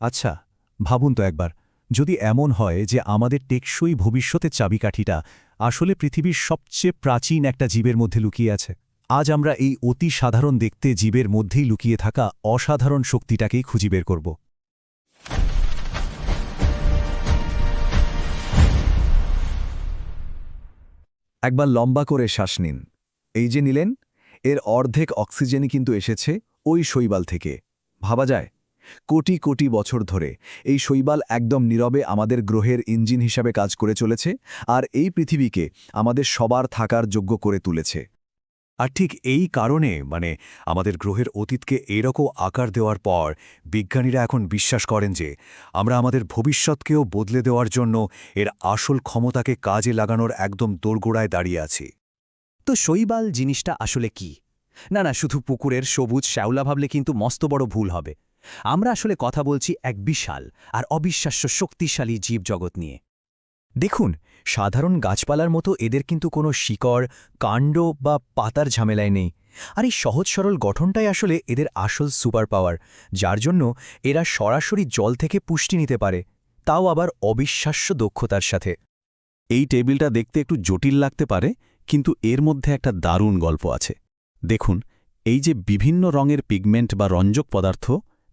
আচ্ছা ভাবুন তো একবার, যদি এমন হয় যে আমাদের টেকসই ভবিষ্যতের চাবিকাঠিটা আসলে পৃথিবীর সবচেয়ে প্রাচীন একটা জীবের মধ্যে লুকিয়ে আছে, আজ আমরা এই অতি সাধারণ দেখতে জীবের মধ্যেই লুকিয়ে থাকা অসাধারণ শক্তিটাকেই খুঁজি বের করব। একবার লম্বা করে শ্বাস নিন। এই যে নিলেন, এর অর্ধেক অক্সিজেনই কিন্তু এসেছে ওই শৈবাল থেকে। ভাবা যায়? কোটি কোটি বছর ধরে এই শৈবাল একদম নীরবে আমাদের গ্রহের ইঞ্জিন হিসাবে কাজ করে চলেছে আর এই পৃথিবীকে আমাদের সবার থাকার যোগ্য করে তুলেছে। আর ঠিক এই কারণে মানে আমাদের গ্রহের অতীতকে এরকম আকার দেওয়ার পর বিজ্ঞানীরা এখন বিশ্বাস করেন যে আমরা আমাদের ভবিষ্যৎকেও বদলে দেওয়ার জন্য এর আসল ক্ষমতাকে কাজে লাগানোর একদম দোরগোড়ায় দাঁড়িয়ে আছি। তো শৈবাল জিনিসটা আসলে কি? না না, শুধু পুকুরের সবুজ শ্যাওলা ভাবলে কিন্তু মস্ত বড় ভুল হবে। আমরা আসলে কথা বলছি এক বিশাল আর অবিশ্বাস্য শক্তিশালী জীবজগৎ নিয়ে। দেখুন, সাধারণ গাছপালার মতো এদের কিন্তু কোনো শিকড়, কাণ্ড বা পাতার ঝামেলায় নেই। আর এই সহজ সরল গঠনটাই আসলে এদের আসল সুপার পাওয়ার যার জন্য এরা সরাসরি জল থেকে পুষ্টি নিতে পারে, তাও আবার অবিশ্বাস্য দক্ষতার সাথে। এই টেবিলটা দেখতে একটু জটিল লাগতে পারে, কিন্তু এর মধ্যে একটা দারুণ গল্প আছে। দেখুন, এই যে বিভিন্ন রঙের পিগমেন্ট বা রঞ্জক পদার্থ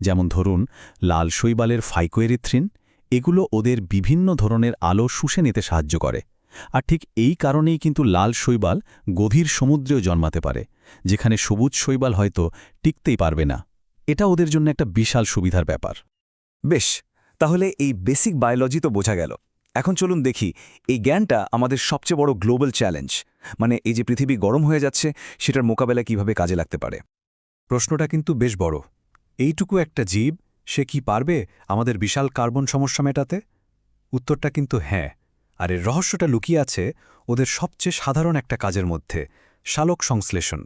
যেমন ধরুন, লাল শৈবালের ফাইকোয়েরিথ্রিন এগুলো ওদের বিভিন্ন ধরনের আলো শুষে নিতে সাহায্য করে। আর ঠিক এই কারণেই কিন্তু লাল শৈবাল গভীর সমুদ্রেও জন্মাতে পারে, যেখানে সবুজ শৈবাল হয়তো টিকতেই পারবে না। এটা ওদের জন্য একটা বিশাল সুবিধার ব্যাপার। বেশ, তাহলে এই বেসিক বায়োলজি তো বোঝা গেল। এখন চলুন দেখি, এই জ্ঞানটা আমাদের সবচেয়ে বড় গ্লোবাল চ্যালেঞ্জ মানে এই যে পৃথিবী গরম হয়ে যাচ্ছে, সেটার মোকাবেলা কীভাবে কাজে লাগতে পারে? প্রশ্নটা কিন্তু বেশ বড়। এইটুকু একটা জীব, সে কি পারবে আমাদের বিশাল কার্বন সমস্যা মেটাতে? উত্তরটা কিন্তু হ্যাঁ। আর এর রহস্যটা লুকিয়ে আছে ওদের সবচেয়ে সাধারণ একটা কাজের মধ্যে, শালক সংশ্লেষণ।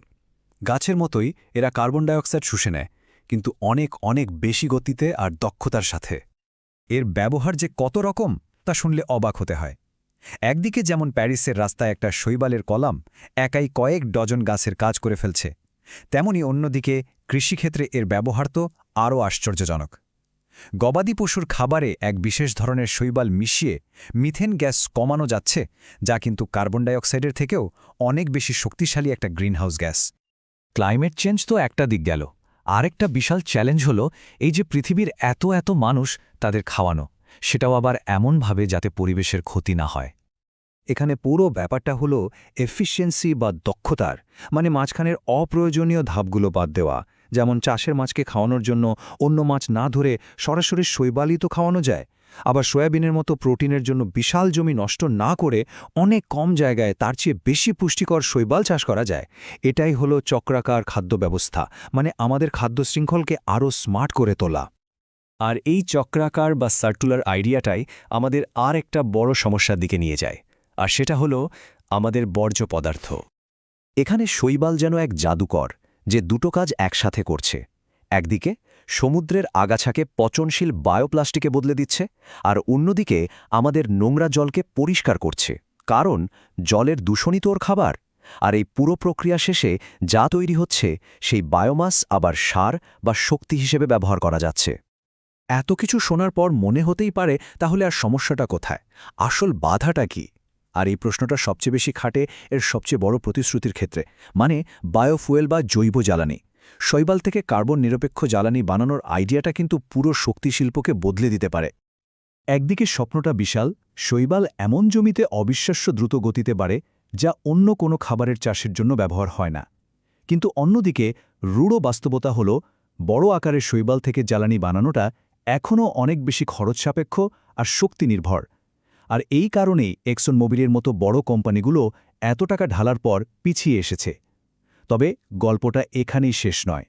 গাছের মতোই এরা কার্বন ডাইঅক্সাইড শুষে নেয়, কিন্তু অনেক অনেক বেশি গতিতে আর দক্ষতার সাথে। এর ব্যবহার যে কত রকম তা শুনলে অবাক হতে হয়। একদিকে যেমন প্যারিসের রাস্তায় একটা শৈবালের কলাম, একাই কয়েক ডজন গাছের কাজ করে ফেলছে। তেমনি অন্যদিকে কৃষিক্ষেত্রে এর ব্যবহার তো আরও আশ্চর্যজনক। গবাদি পশুর খাবারে এক বিশেষ ধরনের শৈবাল মিশিয়ে মিথেন গ্যাস কমানো যাচ্ছে, যা কিন্তু কার্বন ডাইঅক্সাইডের থেকেও অনেক বেশি শক্তিশালী একটা গ্রিনহাউস গ্যাস। ক্লাইমেট চেঞ্জ তো একটা দিক গেল। আরেকটা বিশাল চ্যালেঞ্জ হলো এই যে পৃথিবীর এত এত মানুষ তাদের খাওয়ানো, সেটাও আবার এমনভাবে যাতে পরিবেশের ক্ষতি না হয়। এখানে পুরো ব্যাপারটা হলো এফিসিয়েন্সি বা দক্ষতার মানে মাঝখানের অপ্রয়োজনীয় ধাপগুলো বাদ দেওয়া। যেমন চাষের মাছকে খাওয়ানোর জন্য অন্য মাছ না ধরে সরাসরি শৈবালই তো খাওয়ানো যায়। আবার সয়াবিনের মতো প্রোটিনের জন্য বিশাল জমি নষ্ট না করে অনেক কম জায়গায় তার চেয়ে বেশি পুষ্টিকর শৈবাল চাষ করা যায়। এটাই হলো চক্রাকার খাদ্য ব্যবস্থা মানে আমাদের খাদ্য শৃঙ্খলকে আরও স্মার্ট করে তোলা। আর এই চক্রাকার বা সার্কুলার আইডিয়াটাই আমাদের আর একটা বড় সমস্যার দিকে নিয়ে যায়। আর সেটা হলো আমাদের বর্জ্য পদার্থ। এখানে শৈবাল যেন এক জাদুকর যে দুটো কাজ একসাথে করছে। একদিকে সমুদ্রের আগাছাকে পচনশীল বায়োপ্লাস্টিকে বদলে দিচ্ছে আর অন্যদিকে আমাদের নোংরা জলকে পরিষ্কার করছে, কারণ জলের দূষণই তোর খাবার। আর এই পুরো প্রক্রিয়া শেষে যা তৈরি হচ্ছে সেই বায়োমাস আবার সার বা শক্তি হিসেবে ব্যবহার করা যাচ্ছে। এত কিছু শোনার পর মনে হতেই পারে তাহলে আর সমস্যাটা কোথায়? আসল বাধাটা কি? আর এই প্রশ্নটা সবচেয়ে বেশি খাটে এর সবচেয়ে বড় প্রতিশ্রুতির ক্ষেত্রে মানে বায়োফুয়েল বা জৈব জ্বালানি। শৈবাল থেকে কার্বন নিরপেক্ষ জ্বালানি বানানোর আইডিয়াটা কিন্তু পুরো শক্তিশিল্পকে বদলে দিতে পারে। একদিকে স্বপ্নটা বিশাল, শৈবাল এমন জমিতে অবিশ্বাস্য দ্রুত গতিতে বাড়ে, যা অন্য কোনো খাবারের চাষের জন্য ব্যবহার হয় না। কিন্তু অন্যদিকে রূঢ় বাস্তবতা হল, বড় আকারের শৈবাল থেকে জ্বালানি বানানোটা এখনও অনেক বেশি খরচ সাপেক্ষ আর শক্তি নির্ভর আর এই কারণেই এক্সন মোবিলের মতো বড় কোম্পানিগুলো এত টাকা ঢালার পর পিছিয়ে এসেছে। তবে গল্পটা এখানেই শেষ নয়।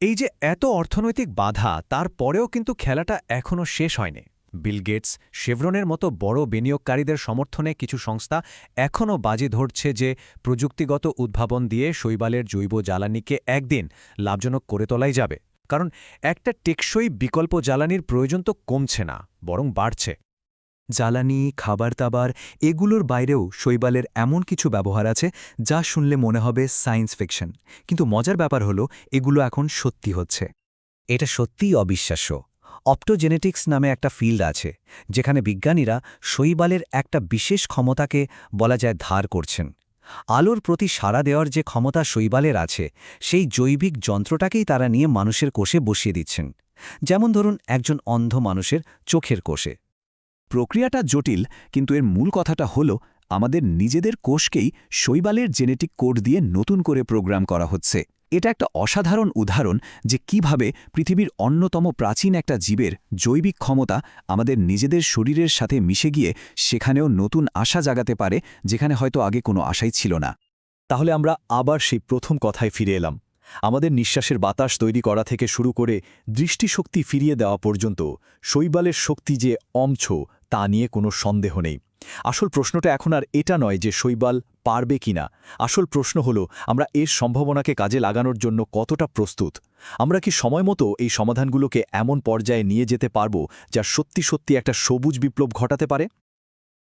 এই যে এত অর্থনৈতিক বাধা তারপরেও কিন্তু খেলাটা এখনও শেষ হয়নি। বিল গেটস, শেভরনের মতো বড় বিনিয়োগকারীদের সমর্থনে কিছু সংস্থা এখনও বাজি ধরছে যে প্রযুক্তিগত উদ্ভাবন দিয়ে শৈবালের জৈব জ্বালানিকে একদিন লাভজনক করে তোলাই যাবে। কারণ একটা টেকসই বিকল্প জ্বালানির প্রয়োজন তো কমছে না, বরং বাড়ছে। জ্বালানি খাবার দাবার এগুলোর বাইরেও শৈবালের এমন কিছু ব্যবহার আছে যা শুনলে মনে হবে সায়েন্স ফিকশন। কিন্তু মজার ব্যাপার হলো, এগুলো এখন সত্যি হচ্ছে। এটা সত্যিই অবিশ্বাস্য। অপটোজেনেটিক্স নামে একটা ফিল্ড আছে, যেখানে বিজ্ঞানীরা শৈবালের একটা বিশেষ ক্ষমতাকে বলা যায় ধার করছেন। আলোর প্রতি সাড়া দেওয়ার যে ক্ষমতা শৈবালের আছে, সেই জৈবিক যন্ত্রটাকেই তারা নিয়ে মানুষের কোষে বসিয়ে দিচ্ছেন। যেমন ধরুন, একজন অন্ধ মানুষের চোখের কোষে। প্রক্রিয়াটা জটিল, কিন্তু এর মূল কথাটা হল, আমাদের নিজেদের কোষকেই শৈবালের জেনেটিক কোড দিয়ে নতুন করে প্রোগ্রাম করা হচ্ছে। এটা একটা অসাধারণ উদাহরণ যে কীভাবে পৃথিবীর অন্যতম প্রাচীন একটা জীবের জৈবিক ক্ষমতা আমাদের নিজেদের শরীরের সাথে মিশে গিয়ে সেখানেও নতুন আশা জাগাতে পারে, যেখানে হয়তো আগে কোনো আশাই ছিল না। তাহলে আমরা আবার সেই প্রথম কথায় ফিরে এলাম। আমাদের নিঃশ্বাসের বাতাস তৈরি করা থেকে শুরু করে দৃষ্টিশক্তি ফিরিয়ে দেওয়া পর্যন্ত শৈবালের শক্তি যে অমছ তা নিয়ে কোনো সন্দেহ নেই। আসল প্রশ্নটা এখন আর এটা নয় যে শৈবাল পারবে কিনা আসল প্রশ্ন হল, আমরা এর সম্ভাবনাকে কাজে লাগানোর জন্য কতটা প্রস্তুত? আমরা কি সময় মতো এই সমাধানগুলোকে এমন পর্যায়ে নিয়ে যেতে পারব যা সত্যি সত্যি একটা সবুজ বিপ্লব ঘটাতে পারে?